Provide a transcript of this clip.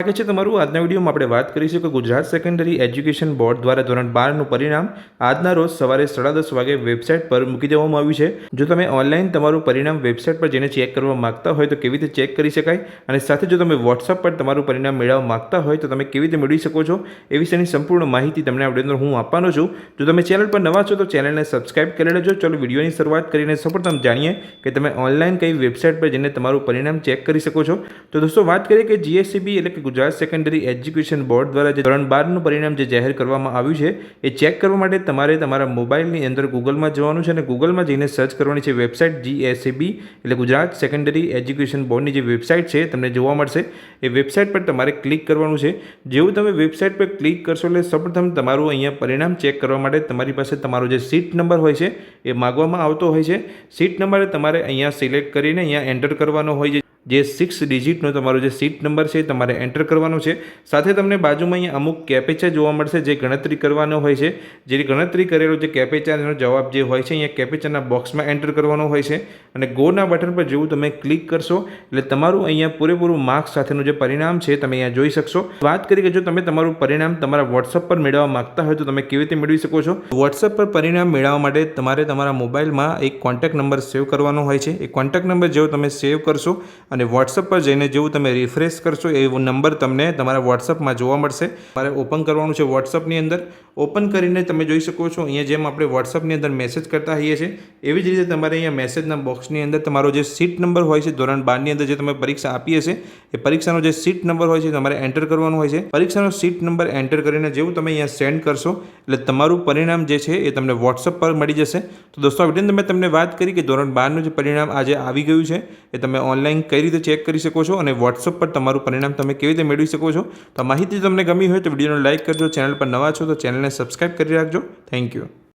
લાગે છે તમારું? આજના વિડીયોમાં આપણે વાત કરીશું કે ગુજરાત સેકન્ડરી એજ્યુકેશન બોર્ડ દ્વારા ધોરણ બારનું પરિણામ આજના રોજ સવારે સાડા દસ વાગે વેબસાઇટ પર મૂકી દેવામાં આવ્યું છે. જો તમે ઓનલાઈન તમારું પરિણામ વેબસાઇટ પર જઈને ચેક કરવા માગતા હોય તો કેવી રીતે ચેક કરી શકાય? અને સાથે જો તમે વોટ્સઅપ પર તમારું પરિણામ મેળવવા માગતા હોય તો તમે કેવી રીતે મેળવી શકો છો? એ વિશેની સંપૂર્ણ માહિતી તમને આ અંદર હું આપવાનો છું. જો તમે ચેનલ પર નવા છો તો ચેનલને સબસ્ક્રાઇબ કરી લેજો. ચલો વિડીયોની શરૂઆત કરીને સૌપ્રથમ જાણીએ કે તમે ઓનલાઈન કઈ વેબસાઇટ પર જઈને તમારું પરિણામ ચેક કરી શકો છો. તો દોસ્તો, વાત કરીએ કે જીએસસીબી એટલે કે ગુજરાત સેકન્ડરી એજ્યુકેશન બોર્ડ દ્વારા જે ધોરણ બારનું પરિણામ જે જાહેર કરવામાં આવ્યું છે, એ ચેક કરવા માટે તમારે તમારા મોબાઈલની અંદર ગૂગલમાં જવાનું છે અને ગૂગલમાં જઈને સર્ચ કરવાની છે વેબસાઇટ જીએસસીબી એટલે ગુજરાત સેકન્ડરી એજ્યુકેશન બોર્ડની જે વેબસાઇટ છે, તમને જોવા મળશે. એ વેબસાઇટ પર તમારે ક્લિક કરવાનું છે. જેવું તમે વેબસાઇટ પર ક્લિક કરશો એટલે સૌપ્રથમ તમારું અહીંયા પરિણામ ચેક કરવા માટે તમારી પાસે તમારો જે સીટ નંબર હોય છે, એ માગવામાં આવતો હોય છે. સીટ નંબર તમારે અહીંયા સિલેક્ટ કરીને અહીંયા એન્ટર કરવાનો હોય છે. જે સિક્સ ડિજિટનો તમારો જે સીટ નંબર છે તમારે એન્ટર કરવાનો છે. સાથે તમને બાજુમાં અહીંયા અમુક કેપેચા જોવા મળશે જે ગણતરી કરવાનો હોય છે. જે ગણતરી કરેલો જે કેપેચાનો જવાબ જે હોય છે, અહીંયા કેપેચાના બોક્સમાં એન્ટર કરવાનો હોય છે. અને ગોના બટન પર જેવું તમે ક્લિક કરશો, એટલે તમારું અહીંયા પૂરેપૂરું માર્ક્સ સાથેનું જે પરિણામ છે, તમે અહીંયા જોઈ શકશો. વાત કરી કે જો તમે તમારું પરિણામ તમારા વોટ્સઅપ પર મેળવવા માંગતા હોય તો તમે કેવી રીતે મેળવી શકો છો? વોટ્સઅપ પર પરિણામ મેળવવા માટે તમારે તમારા મોબાઈલમાં એક કોન્ટેક્ટ નંબર સેવ કરવાનો હોય છે. એ કોન્ટેક્ટ નંબર જેવો તમે સેવ કરશો અને વોટ્સઅપ પર જઈને જેવું તમે રિફ્રેશ કરશો એ નંબર તમને તમારા વોટ્સઅપમાં જોવા મળશે. મારે ઓપન કરવાનું છે વોટ્સઅપની અંદર. ઓપન કરીને તમે જોઈ શકો છો, અહીંયા જેમ આપણે વોટ્સઅપની અંદર મેસેજ કરતા હોઈએ છીએ, એવી જ રીતે તમારે અહીંયા મેસેજના બોક્સની અંદર તમારો જે સીટ નંબર હોય છે, ધોરણ બારની અંદર જે તમે પરીક્ષા આપી હશે એ પરીક્ષાનો જે સીટ નંબર હોય છે તમારે એન્ટર કરવાનો હોય છે. પરીક્ષાનો સીટ નંબર એન્ટર કરીને જેવું તમે અહીંયા સેન્ડ કરશો, એટલે તમારું પરિણામ જે છે એ તમને વોટ્સઅપ પર મળી જશે. તો દોસ્તો, આ વીડિયો મેં તમને વાત કરી કે ધોરણ બારનું જે પરિણામ આજે આવી ગયું છે, એ તમે ઓનલાઈન કઈ રીતે ચેક કરી શકો છો અને વોટ્સઅપ પર તમારું પરિણામ તમે કેવી રીતે મેળવી શકો છો? તો માહિતી તમને ગમી હોય તો વિડીયોને લાઇક કરજો, ચેનલ પર નવા છો તો ચેનલને સબસ્ક્રાઇબ કરી રાખજો. Thank you